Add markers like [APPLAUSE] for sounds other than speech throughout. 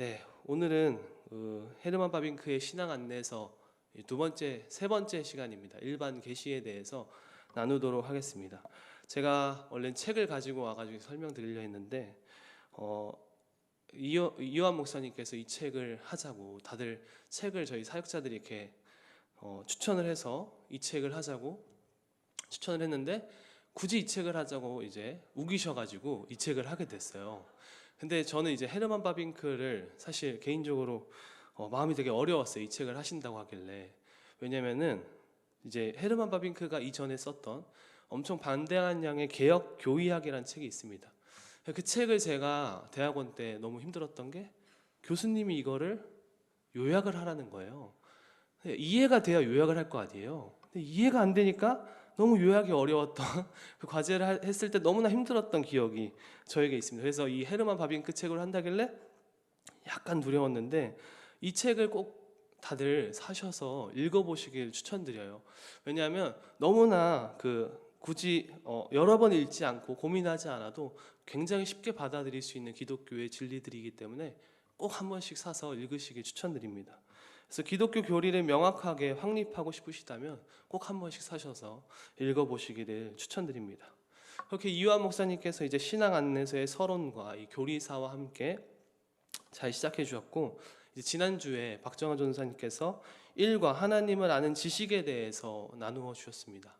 네, 오늘은 그 헤르만 바빙크의 신앙 안내서 이두 번째, 세 번째 시간입니다. 일반 계시에 대해서 나누도록 하겠습니다. 제가 원래 책을 가지고 와가지고 설명드리려 했는데 어, 이호, 이호한 목사님께서 이 책을 하자고 다들 책을 저희 사역자들이 이렇게 어, 추천을 해서 이 책을 하자고 추천을 했는데 굳이 이 책을 하자고 이제 우기셔가지고 이 책을 하게 됐어요. 근데 저는 이제 헤르만 바빙크를 사실 개인적으로 어, 마음이 되게 어려웠어요. 이 책을 하신다고 하길래 왜냐면은 이제 헤르만 바빙크가 이전에 썼던 엄청 반대한 양의 개혁 교의학이라는 책이 있습니다. 그 책을 제가 대학원 때 너무 힘들었던 게 교수님이 이거를 요약을 하라는 거예요. 이해가 돼야 요약을 할 거 아니에요. 이해가 안 되니까 너무 요약이 어려웠던 [LAUGHS] 그 과제를 하- 했을 때 너무나 힘들었던 기억이 저에게 있습니다. 그래서 이 헤르만 바빙크 책을 한다길래 약간 두려웠는데 이 책을 꼭 다들 사셔서 읽어보시길 추천드려요. 왜냐하면 너무나 그 굳이 어, 여러 번 읽지 않고 고민하지 않아도 굉장히 쉽게 받아들일 수 있는 기독교의 진리들이기 때문에 꼭 한 번씩 사서 읽으시길 추천드립니다. 그래서 기독교 교리를 명확하게 확립하고 싶으시다면 꼭 한 번씩 사셔서 읽어보시기를 추천드립니다. 그렇게 이유한 목사님께서 이제 신앙 안내서의 서론과 이 교리사와 함께 잘 시작해 주셨고 지난주에 박정환 전사님께서 일과 하나님을 아는 지식에 대해서 나누어 주셨습니다.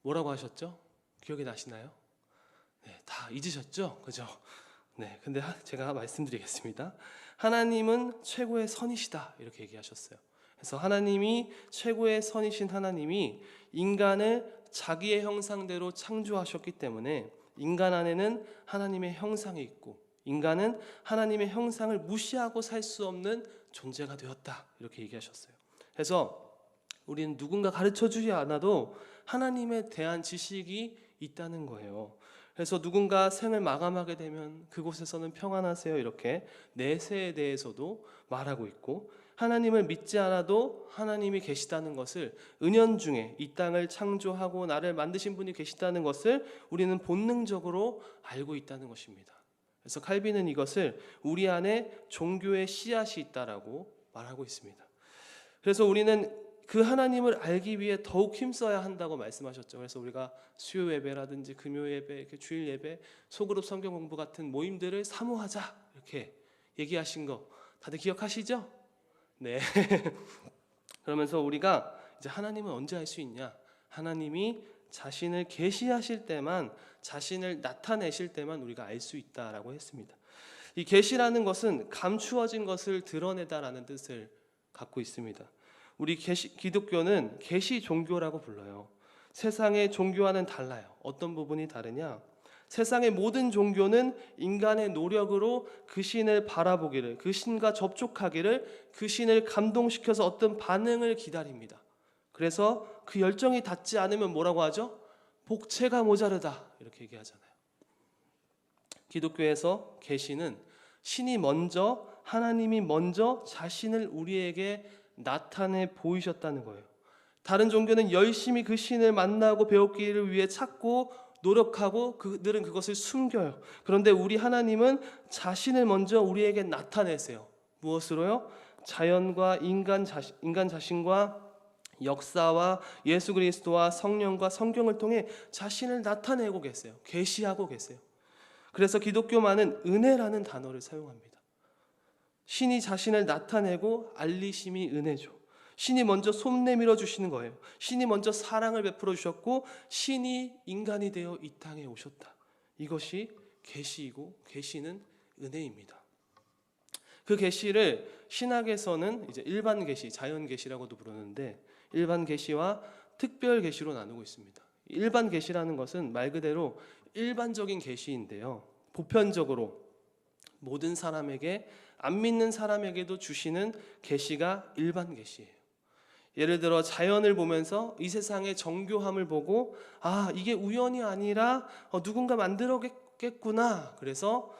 뭐라고 하셨죠? 기억이 나시나요? 네, 다 잊으셨죠? 그죠? 네, 근데 하- 제가 말씀드리겠습니다. 하나님은 최고의 선이시다 이렇게 얘기하셨어요. 그래서 하나님이 최고의 선이신 하나님이 인간을 자기의 형상대로 창조하셨기 때문에 인간 안에는 하나님의 형상이 있고 인간은 하나님의 형상을 무시하고 살 수 없는 존재가 되었다 이렇게 얘기하셨어요. 그래서 우리는 누군가 가르쳐 주지 않아도 하나님에 대한 지식이 있다는 거예요. 그래서 누군가 생을 마감하게 되면 그곳에서는 평안하세요 이렇게 내세에 대해서도 말하고 있고 하나님을 믿지 않아도 하나님이 계시다는 것을 은연중에 이 땅을 창조하고 나를 만드신 분이 계시다는 것을 우리는 본능적으로 알고 있다는 것입니다. 그래서 칼빈은 이것을 우리 안에 종교의 씨앗이 있다라고 말하고 있습니다. 그래서 우리는 그 하나님을 알기 위해 더욱 힘써야 한다고 말씀하셨죠. 그래서 우리가 수요 예배라든지 금요 예배, 이렇게 주일 예배, 소그룹 성경 공부 같은 모임들을 사모하자 이렇게 얘기하신 거 다들 기억하시죠? 네. [LAUGHS] 그러면서 우리가 이제 하나님은 언제 알 수 있냐? 하나님이 자신을 계시하실 때만 자신을 나타내실 때만 우리가 알 수 있다라고 했습니다. 이 계시라는 것은 감추어진 것을 드러내다라는 뜻을 갖고 있습니다. 우리 계시, 기독교는 계시 종교라고 불러요. 세상의 종교와는 달라요. 어떤 부분이 다르냐? 세상의 모든 종교는 인간의 노력으로 그 신을 바라보기를, 그 신과 접촉하기를, 그 신을 감동시켜서 어떤 반응을 기다립니다. 그래서 그 열정이 닿지 않으면 뭐라고 하죠? 복채가 모자르다. 이렇게 얘기하잖아요. 기독교에서 계시는 신이 먼저 하나님이 먼저 자신을 우리에게 나타내 보이셨다는 거예요. 다른 종교는 열심히 그 신을 만나고 배우기를 위해 찾고 노력하고 그들은 그것을 숨겨요. 그런데 우리 하나님은 자신을 먼저 우리에게 나타내세요. 무엇으로요? 자연과 인간 자신, 인간 자신과 역사와 예수 그리스도와 성령과 성경을 통해 자신을 나타내고 계세요. 계시하고 계세요. 그래서 기독교만은 은혜라는 단어를 사용합니다. 신이 자신을 나타내고 알리심이 은혜죠. 신이 먼저 손 내밀어 주시는 거예요. 신이 먼저 사랑을 베풀어 주셨고 신이 인간이 되어 이 땅에 오셨다. 이것이 계시이고 계시는 은혜입니다. 그 계시를 신학에서는 이제 일반 계시, 자연 계시라고도 부르는데 일반 계시와 특별 계시로 나누고 있습니다. 일반 계시라는 것은 말 그대로 일반적인 계시인데요. 보편적으로 모든 사람에게 안 믿는 사람에게도 주시는 계시가 일반 계시예요. 예를 들어 자연을 보면서 이 세상의 정교함을 보고 아 이게 우연이 아니라 어, 누군가 만들었겠구나. 그래서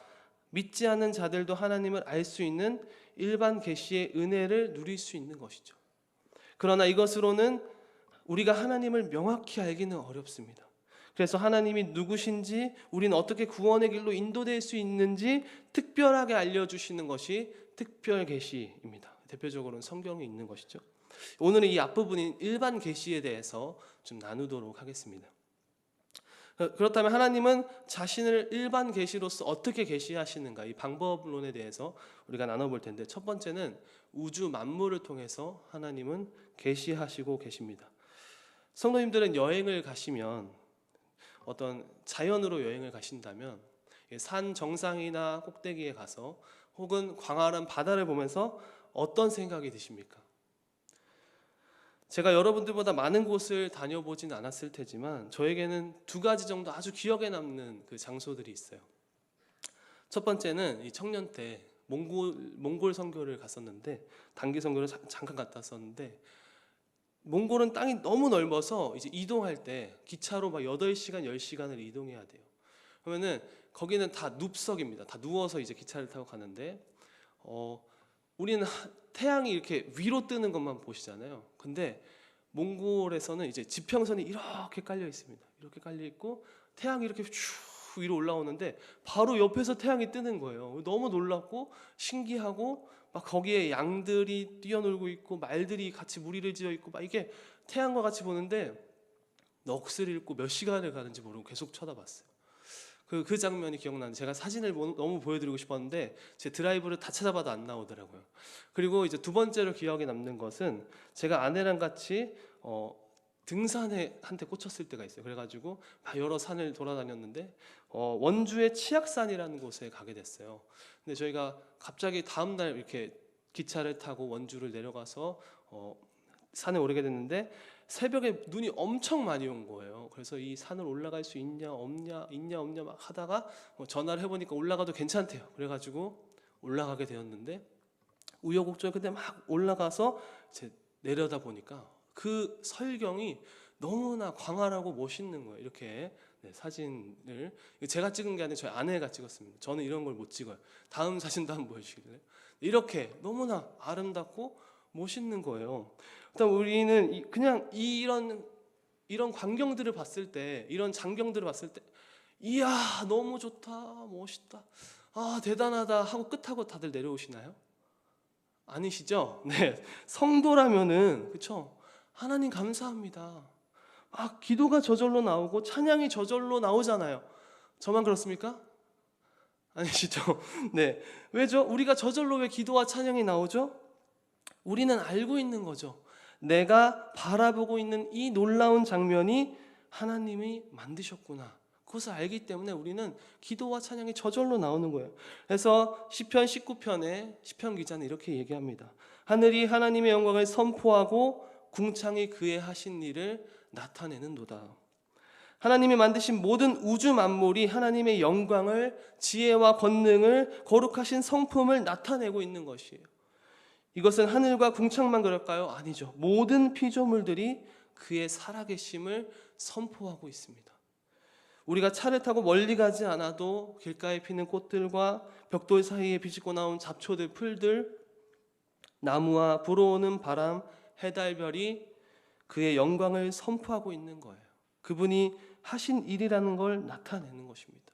믿지 않는 자들도 하나님을 알 수 있는 일반 계시의 은혜를 누릴 수 있는 것이죠. 그러나 이것으로는 우리가 하나님을 명확히 알기는 어렵습니다. 그래서 하나님이 누구신지 우리는 어떻게 구원의 길로 인도될 수 있는지 특별하게 알려주시는 것이 특별 계시입니다. 대표적으로는 성경에 있는 것이죠. 오늘은 이 앞부분인 일반 계시에 대해서 좀 나누도록 하겠습니다. 어, 그렇다면 하나님은 자신을 일반 계시로서 어떻게 계시하시는가 이 방법론에 대해서 우리가 나눠볼 텐데 첫 번째는 우주 만물을 통해서 하나님은 계시하시고 계십니다. 성도님들은 여행을 가시면 어떤 자연으로 여행을 가신다면 산 정상이나 꼭대기에 가서 혹은 광활한 바다를 보면서 어떤 생각이 드십니까? 제가 여러분들보다 많은 곳을 다녀보진 않았을 테지만 저에게는 두 가지 정도 아주 기억에 남는 그 장소들이 있어요. 첫 번째는 이 청년 때 몽골 몽골 선교를 갔었는데 단기 선교를 자- 잠깐 갔다 왔었는데 몽골은 땅이 너무 넓어서 이제 이동할 때 기차로 막 8시간, 10시간을 이동해야 돼요. 그러면은 거기는 다 눕석입니다. 다 누워서 이제 기차를 타고 가는데 어 우리는 하- 태양이 이렇게 위로 뜨는 것만 보시잖아요. 근데 몽골에서는 이제 지평선이 이렇게 깔려 있습니다. 이렇게 깔려 있고 태양이 이렇게 쭉 위로 올라오는데 바로 옆에서 태양이 뜨는 거예요. 너무 놀랍고 신기하고 막 거기에 양들이 뛰어놀고 있고 말들이 같이 무리를 지어 있고 막 이게 태양과 같이 보는데 넋을 잃고 몇 시간을 가는지 모르고 계속 쳐다봤어요. 그, 그 장면이 기억나는데 제가 사진을 모- 너무 보여드리고 싶었는데 제 드라이브를 다 찾아봐도 안 나오더라고요. 그리고 이제 두 번째로 기억에 남는 것은 제가 아내랑 같이 어, 등산에 한테 꽂혔을 때가 있어요. 그래가지고 막 여러 산을 돌아다녔는데 어, 원주의 치악산이라는 곳에 가게 됐어요. 근데 저희가 갑자기 다음 날 이렇게 기차를 타고 원주를 내려가서 어, 산에 오르게 됐는데 새벽에 눈이 엄청 많이 온 거예요. 그래서 이 산을 올라갈 수 있냐 없냐 있냐 없냐 막 하다가 뭐 전화를 해보니까 올라가도 괜찮대요. 그래가지고 올라가게 되었는데 우여곡절 근데 막 올라가서 이제 내려다 보니까 그 설경이 너무나 광활하고 멋있는 거예요. 이렇게 네, 사진을 제가 찍은 게 아니라 저희 아내가 찍었습니다. 저는 이런 걸 못 찍어요. 다음 사진도 한번 보여주실래요? 이렇게 너무나 아름답고 멋있는 거예요. 일단 우리는 이- 그냥 이런 이런 광경들을 봤을 때, 이런 장경들을 봤을 때, 이야 너무 좋다, 멋있다, 아 대단하다 하고 끝하고 다들 내려오시나요? 아니시죠? 네, 성도라면은 그렇죠. 하나님 감사합니다. 아 기도가 저절로 나오고 찬양이 저절로 나오잖아요. 저만 그렇습니까? 아니시죠? [LAUGHS] 네, 왜죠? 우리가 저절로 왜 기도와 찬양이 나오죠? 우리는 알고 있는 거죠. 내가 바라보고 있는 이 놀라운 장면이 하나님이 만드셨구나. 그것을 알기 때문에 우리는 기도와 찬양이 저절로 나오는 거예요. 그래서 시편 19편에 시편 기자는 이렇게 얘기합니다. 하늘이 하나님의 영광을 선포하고 궁창이 그의 하신 일을 나타내는도다. 하나님이 만드신 모든 우주 만물이 하나님의 영광을 지혜와 권능을 거룩하신 성품을 나타내고 있는 것이에요. 이것은 하늘과 궁창만 그럴까요? 아니죠. 모든 피조물들이 그의 살아계심을 선포하고 있습니다. 우리가 차를 타고 멀리 가지 않아도 길가에 피는 꽃들과 벽돌 사이에 비집고 나온 잡초들, 풀들, 나무와 불어오는 바람, 해달별이 그의 영광을 선포하고 있는 거예요. 그분이 하신 일이라는 걸 나타내는 것입니다.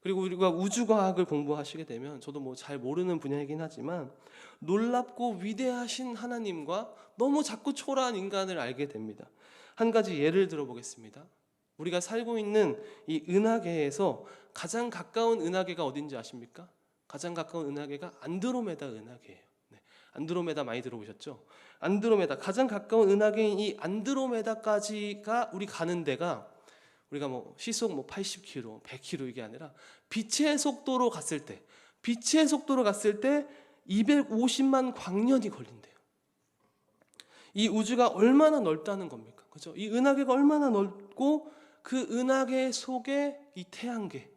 그리고 우리가 우주과학을 공부하시게 되면 저도 뭐 잘 모르는 분야이긴 하지만 놀랍고 위대하신 하나님과 너무 작고 초라한 인간을 알게 됩니다. 한 가지 예를 들어보겠습니다. 우리가 살고 있는 이 은하계에서 가장 가까운 은하계가 어딘지 아십니까? 가장 가까운 은하계가 안드로메다 은하계예요. 네, 안드로메다 많이 들어보셨죠? 안드로메다 가장 가까운 은하계인 이 안드로메다까지가 우리 가는 데가 우리가 뭐 시속 뭐 80km, 100km 이게 아니라 빛의 속도로 갔을 때 빛의 속도로 갔을 때 250만 광년이 걸린대요. 이 우주가 얼마나 넓다는 겁니까? 그죠? 이 은하계가 얼마나 넓고 그 은하계 속에 이 태양계,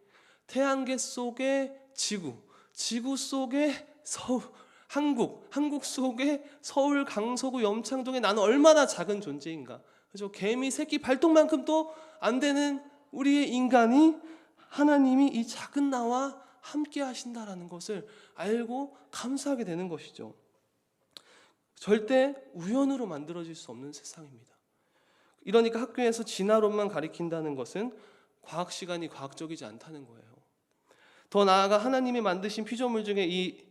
태양계 속에 지구, 지구 속에 서울, 한국, 한국 속에 서울, 강서구, 염창동에 나는 얼마나 작은 존재인가? 그죠? 개미 새끼 발톱만큼도 안 되는 우리의 인간이 하나님이 이 작은 나와 함께 하신다라는 것을 알고 감사하게 되는 것이죠. 절대 우연으로 만들어질 수 없는 세상입니다. 이러니까 학교에서 진화론만 가리킨다는 것은 과학 시간이 과학적이지 않다는 거예요. 더 나아가 하나님이 만드신 피조물 중에 이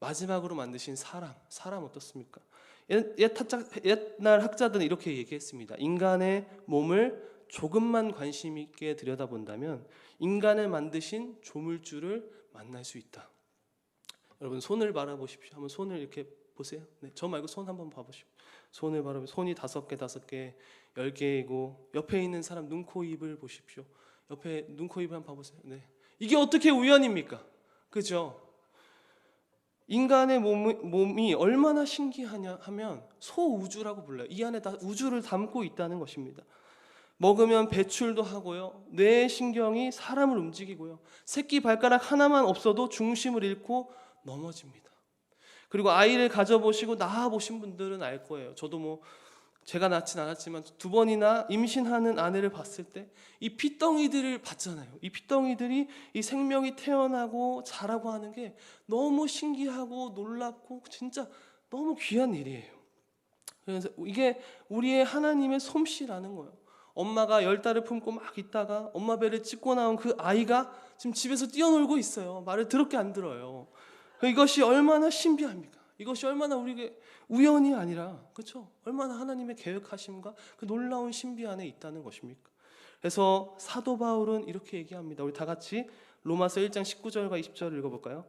마지막으로 만드신 사람, 사람 어떻습니까? 옛날 학자들은 이렇게 얘기했습니다. 인간의 몸을 조금만 관심 있게 들여다본다면 인간을 만드신 조물주를 만날 수 있다. 여러분 손을 바라보십시오. 한번 손을 이렇게 보세요. 네, 저 말고 손 한번 봐보십시오. 손을 바라보 손이 다섯 개, 다섯 개, 열 개이고 옆에 있는 사람 눈, 코, 입을 보십시오. 옆에 눈, 코, 입을 한번 봐보세요. 네, 이게 어떻게 우연입니까? 그죠? 인간의 몸이, 몸이 얼마나 신기하냐 하면 소우주라고 불러요. 이 안에 다 우주를 담고 있다는 것입니다. 먹으면 배출도 하고요. 뇌 신경이 사람을 움직이고요. 새끼 발가락 하나만 없어도 중심을 잃고 넘어집니다. 그리고 아이를 가져보시고 낳아보신 분들은 알 거예요. 저도 뭐 제가 낳진 않았지만 두 번이나 임신하는 아내를 봤을 때 이 피덩이들을 봤잖아요. 이 피덩이들이 이 생명이 태어나고 자라고 하는 게 너무 신기하고 놀랍고 진짜 너무 귀한 일이에요. 그래서 이게 우리의 하나님의 솜씨라는 거예요. 엄마가 열 달을 품고 막 있다가 엄마 배를 찢고 나온 그 아이가 지금 집에서 뛰어놀고 있어요. 말을 더럽게 안 들어요. 이것이 얼마나 신비합니까? 이것이 얼마나 우리에게 우연이 아니라 그렇죠? 얼마나 하나님의 계획하심과 그 놀라운 신비 안에 있다는 것입니까? 그래서 사도 바울은 이렇게 얘기합니다. 우리 다 같이 로마서 1장 19절과 20절을 읽어볼까요?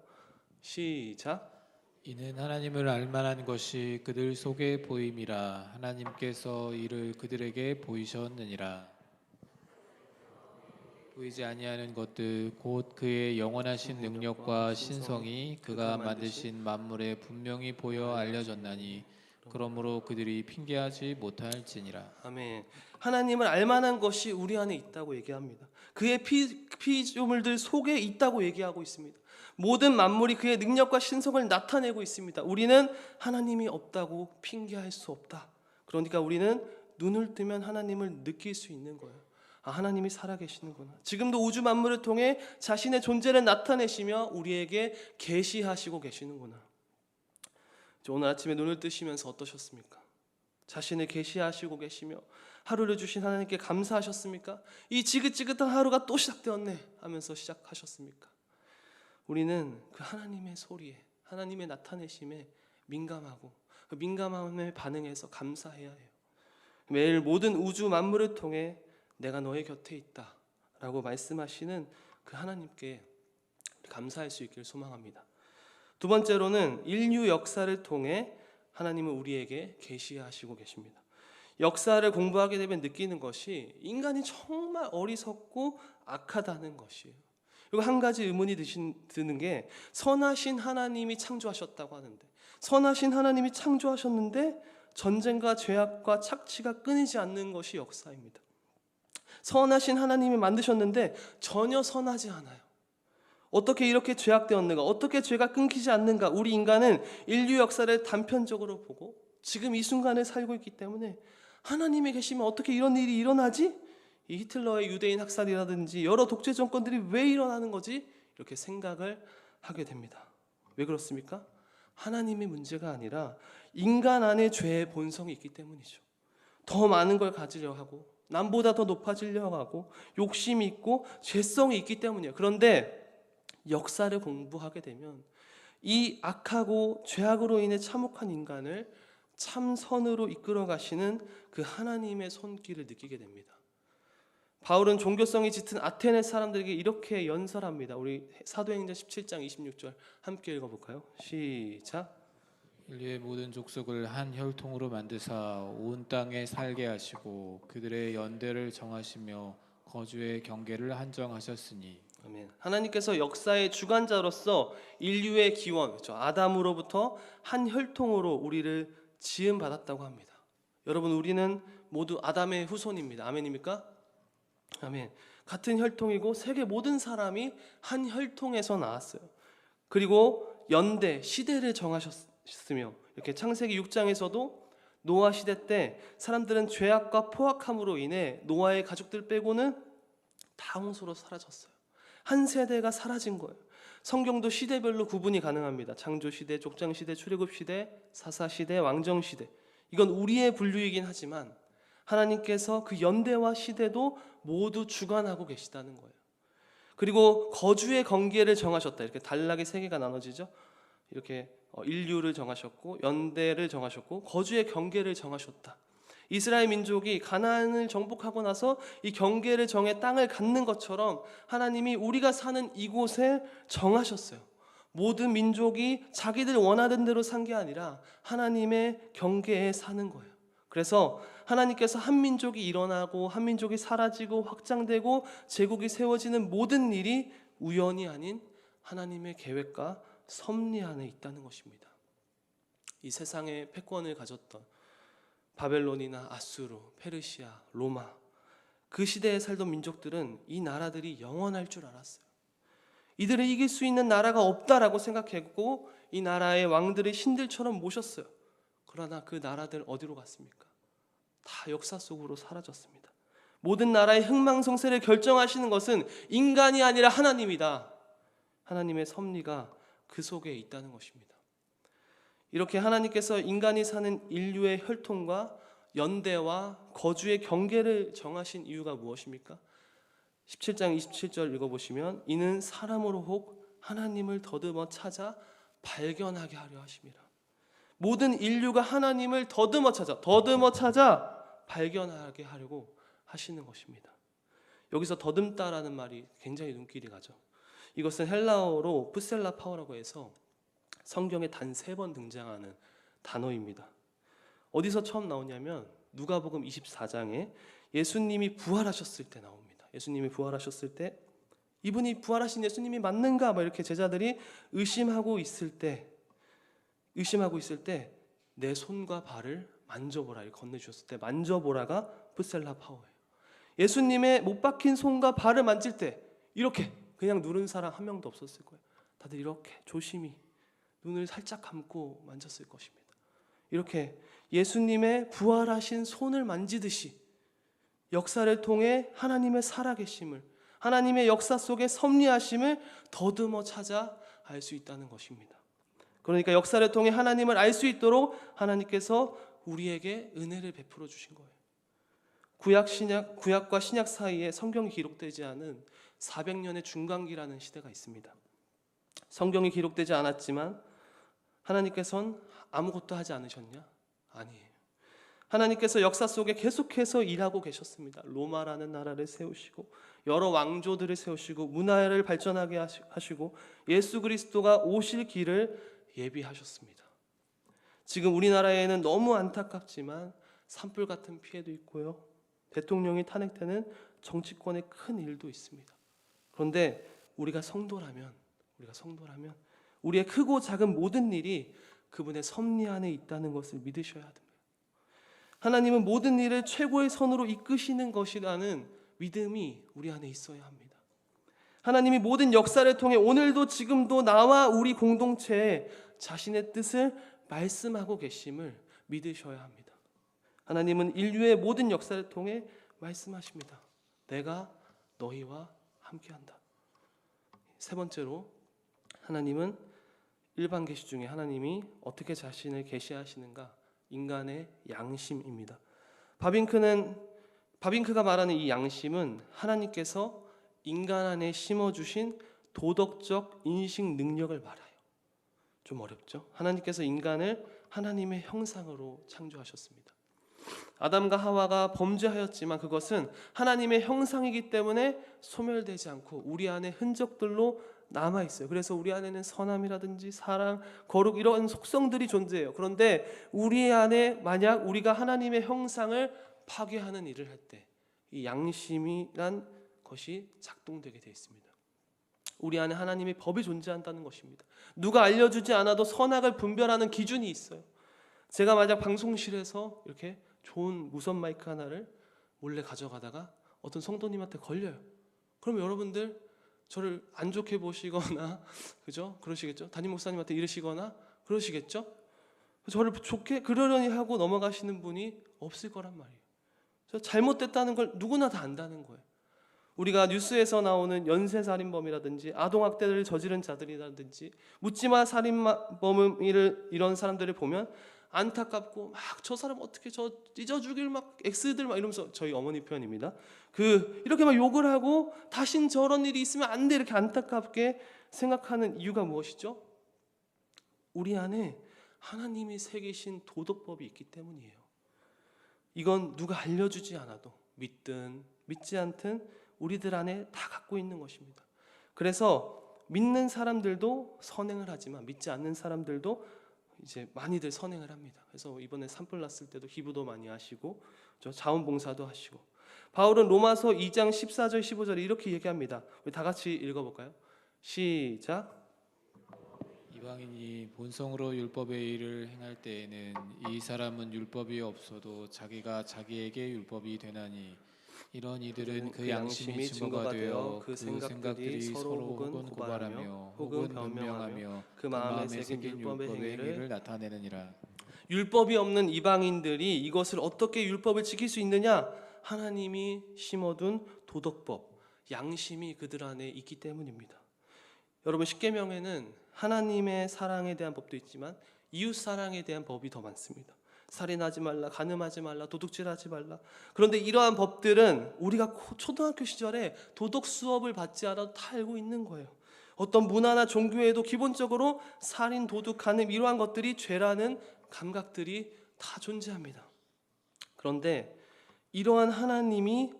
시작. 이는 하나님을 알만한 것이 그들 속에 보임이라 하나님께서 이를 그들에게 보이셨느니라 보이지 아니하는 것들 곧 그의 영원하신 능력과 신성이 그가 만드신 만물에 분명히 보여 알려졌나니 그러므로 그들이 핑계하지 못할지니라 아멘. 하나님을 알만한 것이 우리 안에 있다고 얘기합니다. 그의 피, 피조물들 속에 있다고 얘기하고 있습니다. 모든 만물이 그의 능력과 신성을 나타내고 있습니다. 우리는 하나님이 없다고 핑계할 수 없다. 그러니까 우리는 눈을 뜨면 하나님을 느낄 수 있는 거예요. 아, 하나님이 살아계시는구나. 지금도 우주 만물을 통해 자신의 존재를 나타내시며 우리에게 계시하시고 계시는구나. 오늘 아침에 눈을 뜨시면서 어떠셨습니까? 자신을 계시하시고 계시며 하루를 주신 하나님께 감사하셨습니까? 이 지긋지긋한 하루가 또 시작되었네 하면서 시작하셨습니까? 우리는 그 하나님의 소리에 하나님의 나타내심에 민감하고 그 민감함에 반응해서 감사해야 해요. 매일 모든 우주 만물을 통해 내가 너의 곁에 있다 라고 말씀하시는 그 하나님께 감사할 수 있기를 소망합니다. 두 번째로는 인류 역사를 통해 하나님은 우리에게 계시하시고 계십니다. 역사를 공부하게 되면 느끼는 것이 인간이 정말 어리석고 악하다는 것이에요. 그리고 한 가지 의문이 드신, 드는 게 선하신 하나님이 창조하셨다고 하는데 선하신 하나님이 창조하셨는데 전쟁과 죄악과 착취가 끊이지 않는 것이 역사입니다. 선하신 하나님이 만드셨는데 전혀 선하지 않아요. 어떻게 이렇게 죄악되었는가? 어떻게 죄가 끊기지 않는가? 우리 인간은 인류 역사를 단편적으로 보고 지금 이 순간에 살고 있기 때문에 하나님이 계시면 어떻게 이런 일이 일어나지? 이 히틀러의 유대인 학살이라든지 여러 독재 정권들이 왜 일어나는 거지? 이렇게 생각을 하게 됩니다. 왜 그렇습니까? 하나님의 문제가 아니라 인간 안에 죄의 본성이 있기 때문이죠. 더 많은 걸 가지려 하고 남보다 더 높아지려 하고 욕심이 있고 죄성이 있기 때문이에요. 그런데 역사를 공부하게 되면 이 악하고 죄악으로 인해 참혹한 인간을 참선으로 이끌어 가시는 그 하나님의 손길을 느끼게 됩니다. 바울은 종교성이 짙은 아테네 사람들에게 이렇게 연설합니다. 우리 사도행전 17장 26절 함께 읽어볼까요? 시작. 인류의 모든 족속을 한 혈통으로 만드사 온 땅에 살게 하시고 그들의 연대를 정하시며 거주의 경계를 한정하셨으니 아멘. 하나님께서 역사의 주관자로서 인류의 기원, 그렇죠? 아담으로부터 한 혈통으로 우리를 지음 받았다고 합니다. 여러분 우리는 모두 아담의 후손입니다. 아멘입니까? 아멘. 같은 혈통이고 세계 모든 사람이 한 혈통에서 나왔어요. 그리고 연대 시대를 정하셨 으며 이렇게 창세기 6장에서도 노아 시대 때 사람들은 죄악과 포악함으로 인해 노아의 가족들 빼고는 다 홍수로 사라졌어요. 한 세대가 사라진 거예요. 성경도 시대별로 구분이 가능합니다. 창조 시대, 족장 시대, 출애굽 시대, 사사 시대, 왕정 시대. 이건 우리의 분류이긴 하지만 하나님께서 그 연대와 시대도 모두 주관하고 계시다는 거예요. 그리고 거주의 경계를 정하셨다. 이렇게 단락의 세 개가 나눠지죠. 이렇게 어, 인류를 정하셨고 연대를 정하셨고 거주의 경계를 정하셨다. 이스라엘 민족이 가나안을 정복하고 나서 이 경계를 정해 땅을 갖는 것처럼 하나님이 우리가 사는 이곳에 정하셨어요. 모든 민족이 자기들 원하던 대로 산 게 아니라 하나님의 경계에 사는 거예요. 그래서 하나님께서 한 민족이 일어나고 한 민족이 사라지고 확장되고 제국이 세워지는 모든 일이 우연이 아닌 하나님의 계획과 섭리 안에 있다는 것입니다. 이 세상의 패권을 가졌던 바벨론이나 아수르, 페르시아, 로마 그 시대에 살던 민족들은 이 나라들이 영원할 줄 알았어요. 이들을 이길 수 있는 나라가 없다라고 생각했고 이 나라의 왕들을 신들처럼 모셨어요. 그러나 그 나라들 어디로 갔습니까? 다 역사 속으로 사라졌습니다. 모든 나라의 흥망성쇠를 결정하시는 것은 인간이 아니라 하나님이다. 하나님의 섭리가 그 속에 있다는 것입니다. 이렇게 하나님께서 인간이 사는 인류의 혈통과 연대와 거주의 경계를 정하신 이유가 무엇입니까? 17장 27절 읽어보시면 이는 사람으로 혹 하나님을 더듬어 찾아 발견하게 하려 하심이라. 모든 인류가 하나님을 더듬어 찾아 더듬어 찾아 발견하게 하려고 하시는 것입니다. 여기서 더듬다라는 말이 굉장히 눈길이 가죠. 이것은 헬라어로 푸셀라 파워라고 해서 성경에 단 세 번 등장하는 단어입니다. 어디서 처음 나오냐면 누가복음 24장에 예수님이 부활하셨을 때 나옵니다. 예수님이 부활하셨을 때 이분이 부활하신 예수님이 맞는가 막 이렇게 제자들이 의심하고 있을 때 의심하고 있을 때 내 손과 발을 만져보라 이렇게 건네주셨을 때 만져보라가 푸셀라 파워예요. 예수님의 못 박힌 손과 발을 만질 때 이렇게 그냥 누른 사람 한 명도 없었을 거예요. 다들 이렇게 조심히 눈을 살짝 감고 만졌을 것입니다. 이렇게 예수님의 부활하신 손을 만지듯이 역사를 통해 하나님의 살아계심을 하나님의 역사 속에 섭리하심을 더듬어 찾아 알 수 있다는 것입니다. 그러니까 역사를 통해 하나님을 알 수 있도록 하나님께서 우리에게 은혜를 베풀어 주신 거예요. 구약 신약 구약과 신약 사이에 성경이 기록되지 않은 400년의 중간기라는 시대가 있습니다. 성경이 기록되지 않았지만 하나님께서는 아무것도 하지 않으셨냐? 아니에요. 하나님께서 역사 속에 계속해서 일하고 계셨습니다. 로마라는 나라를 세우시고 여러 왕조들을 세우시고 문화를 발전하게 하시- 하시고 예수 그리스도가 오실 길을 예비하셨습니다. 지금 우리나라에는 너무 안타깝지만 산불 같은 피해도 있고요. 대통령이 탄핵되는 정치권의 큰 일도 있습니다. 그런데 우리가 성도라면 우리가 성도라면 우리의 크고 작은 모든 일이 그분의 섭리 안에 있다는 것을 믿으셔야 됩니다. 하나님은 모든 일을 최고의 선으로 이끄시는 것이라는 믿음이 우리 안에 있어야 합니다. 하나님이 모든 역사를 통해 오늘도 지금도 나와 우리 공동체에 자신의 뜻을 말씀하고 계심을 믿으셔야 합니다. 하나님은 인류의 모든 역사를 통해 말씀하십니다. 내가 너희와 함께한다. 세 번째로 하나님은 일반 계시 중에 하나님이 어떻게 자신을 계시하시는가? 인간의 양심입니다. 바빙크는 바빙크가 말하는 이 양심은 하나님께서 인간 안에 심어 주신 도덕적 인식 능력을 말해요. 좀 어렵죠? 하나님께서 인간을 하나님의 형상으로 창조하셨습니다. 아담과 하와가 범죄하였지만 그것은 하나님의 형상이기 때문에 소멸되지 않고 우리 안에 흔적들로 남아 있어요. 그래서 우리 안에는 선함이라든지 사랑, 거룩 이런 속성들이 존재해요. 그런데 우리 안에 만약 우리가 하나님의 형상을 파괴하는 일을 할 때 이 양심이란 것이 작동되게 되어 있습니다. 우리 안에 하나님의 법이 존재한다는 것입니다. 누가 알려주지 않아도 선악을 분별하는 기준이 있어요. 제가 만약 방송실에서 이렇게 좋은 무선 마이크 하나를 몰래 가져가다가 어떤 성도님한테 걸려요. 그럼 여러분들 저를 안 좋게 보시거나 [LAUGHS] 그죠? 그러시겠죠? 담임 목사님한테 이러시거나 그러시겠죠? 저를 좋게 그러려니 하고 넘어가시는 분이 없을 거란 말이에요. 저 잘못됐다는 걸 누구나 다 안다는 거예요. 우리가 뉴스에서 나오는 연쇄 살인범이라든지 아동 학대를 저지른 자들이라든지 묻지마 살인범을 이런 사람들을 보면 안타깝고 막 저 사람 어떻게 저 찢어 죽일 막 엑스들 막 이러면서 저희 어머니 표현입니다. 그 이렇게 막 욕을 하고 다신 저런 일이 있으면 안 돼 이렇게 안타깝게 생각하는 이유가 무엇이죠? 우리 안에 하나님이 새기신 도덕법이 있기 때문이에요. 이건 누가 알려주지 않아도 믿든 믿지 않든 우리들 안에 다 갖고 있는 것입니다. 그래서 믿는 사람들도 선행을 하지만 믿지 않는 사람들도 이제 많이들 선행을 합니다. 그래서 이번에 산불 났을 때도 기부도 많이 하시고 저 자원봉사도 하시고 바울은 로마서 2장 14절 15절에 이렇게 얘기합니다. 우리 다 같이 읽어볼까요? 시작. 이방인이 본성으로 율법의 일을 행할 때에는 이 사람은 율법이 없어도 자기가 자기에게 율법이 되나니 이런 이들은 그 양심이 증거가 되어 그 생각들이 서로 혹은 고발하며 혹은 변명하며 그그 마음에 새긴 율법의 행위를 나타내느니라 율법이 없는 이방인들이 이것을 어떻게 율법을 지킬 수 있느냐? 하나님이 심어둔 도덕법, 양심이 그들 안에 있기 때문입니다. 여러분 십계명에는 하나님의 사랑에 대한 법도 있지만 이웃 사랑에 대한 법이 더 많습니다. 살인하지 말라, 간음하지 말라, 도둑질하지 말라. 그런데 이러한 법들은 우리가 고- 초등학교 시절에 도덕 수업을 받지 않아도 다 알고 있는 거예요. 어떤 문화나 종교에도 기본적으로 살인, 도둑, 간음 이러한 것들이 죄라는 감각들이 다 존재합니다. 그런데 이러한 하나님이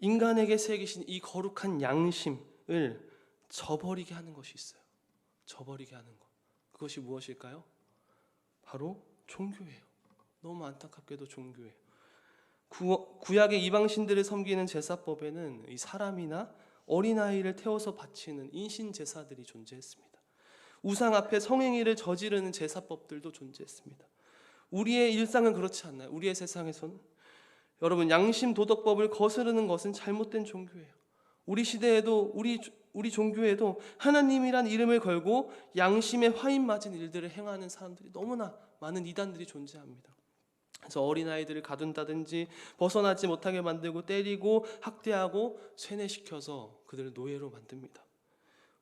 인간에게 새기신 이 거룩한 양심을 저버리게 하는 것이 있어요. 저버리게 하는 것. 그것이 무엇일까요? 바로 종교예요. 너무 안타깝게도 종교예요. 구, 구약의 이방신들을 섬기는 제사법에는 이 사람이나 어린아이를 태워서 바치는 인신 제사들이 존재했습니다. 우상 앞에 성행위를 저지르는 제사법들도 존재했습니다. 우리의 일상은 그렇지 않나요? 우리의 세상에서는 여러분 양심 도덕법을 거스르는 것은 잘못된 종교예요. 우리 시대에도 우리 우리 종교에도 하나님이란 이름을 걸고 양심에 화인 맞은 일들을 행하는 사람들이 너무나 많은 이단들이 존재합니다. 그래서 어린아이들을 가둔다든지 벗어나지 못하게 만들고 때리고 학대하고 세뇌시켜서 그들을 노예로 만듭니다.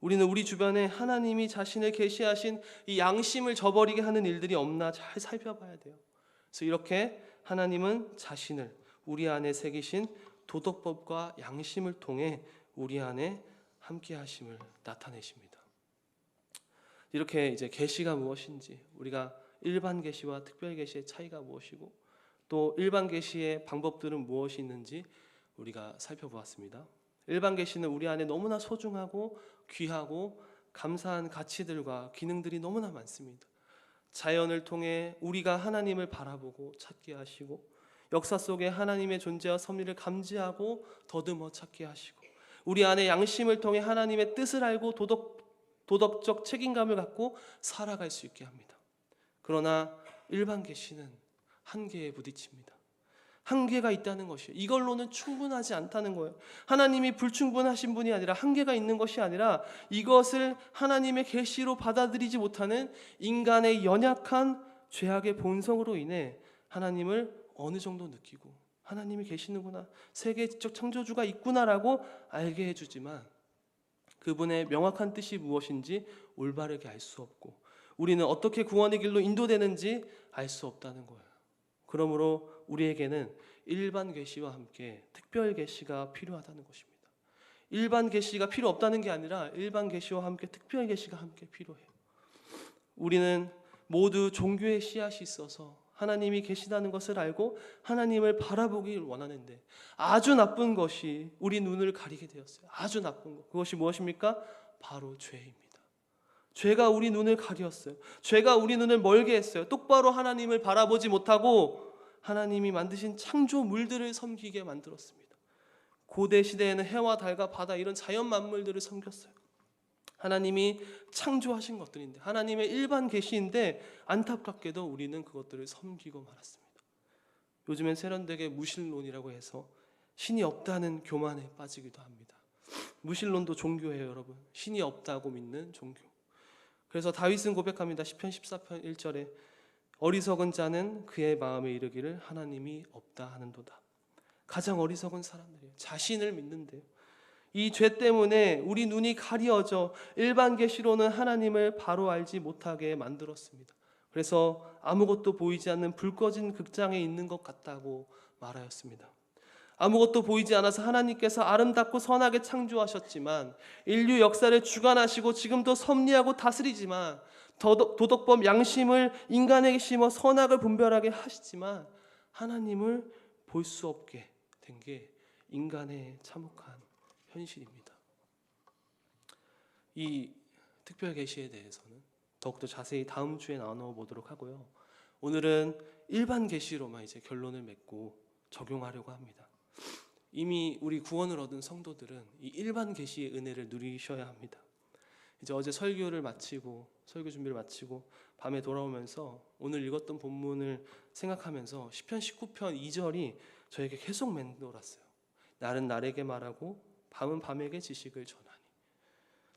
우리는 우리 주변에 하나님이 자신을 계시하신 이 양심을 저버리게 하는 일들이 없나 잘 살펴봐야 돼요. 그래서 이렇게 하나님은 자신을 우리 안에 새기신 도덕법과 양심을 통해 우리 안에 함께 하심을 나타내십니다. 이렇게 이제 계시가 무엇인지 우리가 일반 계시와 특별 계시의 차이가 무엇이고 또 일반 계시의 방법들은 무엇이 있는지 우리가 살펴보았습니다. 일반 계시는 우리 안에 너무나 소중하고 귀하고 감사한 가치들과 기능들이 너무나 많습니다. 자연을 통해 우리가 하나님을 바라보고 찾게 하시고 역사 속에 하나님의 존재와 섭리를 감지하고 더듬어 찾게 하시고 우리 안에 양심을 통해 하나님의 뜻을 알고 도덕 도덕적 책임감을 갖고 살아갈 수 있게 합니다. 그러나 일반 계시는 한계에 부딪힙니다. 한계가 있다는 것이에요. 이걸로는 충분하지 않다는 거예요. 하나님이 불충분하신 분이 아니라 한계가 있는 것이 아니라 이것을 하나님의 계시로 받아들이지 못하는 인간의 연약한 죄악의 본성으로 인해 하나님을 어느 정도 느끼고 하나님이 계시는구나 세계적 창조주가 있구나라고 알게 해주지만 그분의 명확한 뜻이 무엇인지 올바르게 알 수 없고 우리는 어떻게 구원의 길로 인도되는지 알 수 없다는 거예요. 그러므로 우리에게는 일반 계시와 함께 특별 계시가 필요하다는 것입니다. 일반 계시가 필요 없다는 게 아니라 일반 계시와 함께 특별 계시가 함께 필요해요. 우리는 모두 종교의 씨앗이 있어서 하나님이 계시다는 것을 알고 하나님을 바라보길 원하는데 아주 나쁜 것이 우리 눈을 가리게 되었어요. 아주 나쁜 것. 그것이 무엇입니까? 바로 죄입니다. 죄가 우리 눈을 가렸어요. 죄가 우리 눈을 멀게 했어요. 똑바로 하나님을 바라보지 못하고 하나님이 만드신 창조 물들을 섬기게 만들었습니다. 고대 시대에는 해와 달과 바다 이런 자연 만물들을 섬겼어요. 하나님이 창조하신 것들인데 하나님의 일반 계시인데 안타깝게도 우리는 그것들을 섬기고 말았습니다. 요즘엔 세련되게 무신론이라고 해서 신이 없다는 교만에 빠지기도 합니다. 무신론도 종교예요, 여러분. 신이 없다고 믿는 종교. 그래서 다윗은 고백합니다. 시편 14편 1절에 어리석은 자는 그의 마음에 이르기를 하나님이 없다 하는도다. 가장 어리석은 사람들이에요. 자신을 믿는데요. 이 죄 때문에 우리 눈이 가려져 일반 계시로는 하나님을 바로 알지 못하게 만들었습니다. 그래서 아무것도 보이지 않는 불 꺼진 극장에 있는 것 같다고 말하였습니다. 아무것도 보이지 않아서 하나님께서 아름답고 선하게 창조하셨지만 인류 역사를 주관하시고 지금도 섭리하고 다스리지만 도덕, 도덕 법 양심을 인간에게 심어 선악을 분별하게 하시지만 하나님을 볼 수 없게 된 게 인간의 참혹한 현실입니다. 이 특별 계시에 대해서는 더욱더 자세히 다음 주에 나눠 보도록 하고요. 오늘은 일반 계시로만 이제 결론을 맺고 적용하려고 합니다. 이미 우리 구원을 얻은 성도들은 이 일반 계시의 은혜를 누리셔야 합니다. 이제 어제 설교를 마치고 설교 준비를 마치고 밤에 돌아오면서 오늘 읽었던 본문을 생각하면서 시편 19편 2절이 저에게 계속 맴돌았어요. 날은 날에게 말하고 밤은 밤에게 지식을 전하니.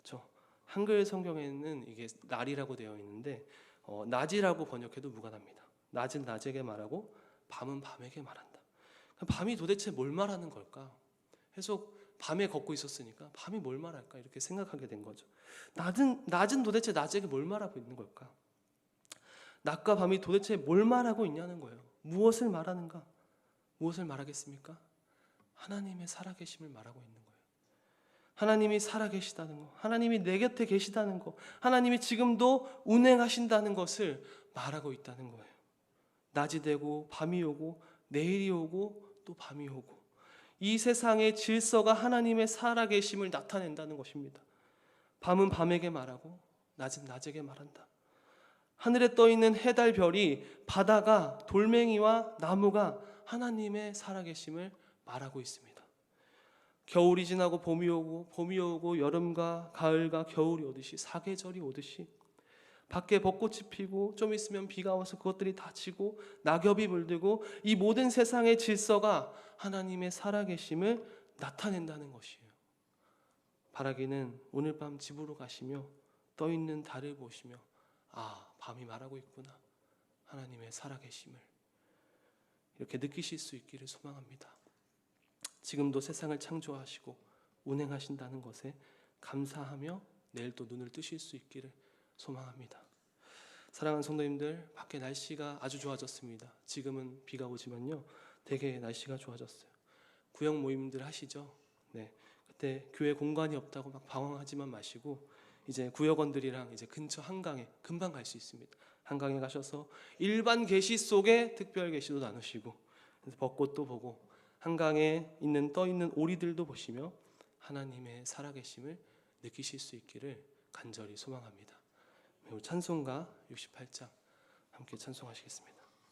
저 한글 성경에는 이게 날이라고 되어 있는데 어, 낮이라고 번역해도 무관합니다. 낮은 낮에게 말하고 밤은 밤에게 말한다. 밤이 도대체 뭘 말하는 걸까? 계속 밤에 걷고 있었으니까 밤이 뭘 말할까 이렇게 생각하게 된 거죠. 낮은 낮은 도대체 낮에게 뭘 말하고 있는 걸까? 낮과 밤이 도대체 뭘 말하고 있냐는 거예요. 무엇을 말하는가? 무엇을 말하겠습니까? 하나님의 살아계심을 말하고 있는 거예요. 하나님이 살아계시다는 거, 하나님이 내 곁에 계시다는 거, 하나님이 지금도 운행하신다는 것을 말하고 있다는 거예요. 낮이 되고 밤이 오고 내일이 오고 또 밤이 오고 이 세상의 질서가 하나님의 살아계심을 나타낸다는 것입니다. 밤은 밤에게 말하고 낮은 낮에게 말한다. 하늘에 떠 있는 해달 별이 바다가 돌멩이와 나무가 하나님의 살아계심을 말하고 있습니다. 겨울이 지나고 봄이 오고 봄이 오고 여름과 가을과 겨울이 오듯이 사계절이 오듯이 밖에 벚꽃이 피고 좀 있으면 비가 와서 그것들이 다치고 낙엽이 물들고 이 모든 세상의 질서가 하나님의 살아계심을 나타낸다는 것이에요. 바라기는 오늘 밤 집으로 가시며 떠 있는 달을 보시며 아 밤이 말하고 있구나 하나님의 살아계심을 이렇게 느끼실 수 있기를 소망합니다. 지금도 세상을 창조하시고 운행하신다는 것에 감사하며 내일 또 눈을 뜨실 수 있기를 소망합니다. 사랑하는 성도님들, 밖에 날씨가 아주 좋아졌습니다. 지금은 비가 오지만요, 되게 날씨가 좋아졌어요. 구역 모임들 하시죠? 네, 그때 교회 공간이 없다고 막 방황하지만 마시고 이제 구역원들이랑 이제 근처 한강에 금방 갈 수 있습니다. 한강에 가셔서 일반 계시 속에 특별 계시도 나누시고 벚꽃도 보고 한강에 있는 떠 있는 오리들도 보시며 하나님의 살아계심을 느끼실 수 있기를 간절히 소망합니다. 찬송가 68장 함께 찬송하시겠습니다.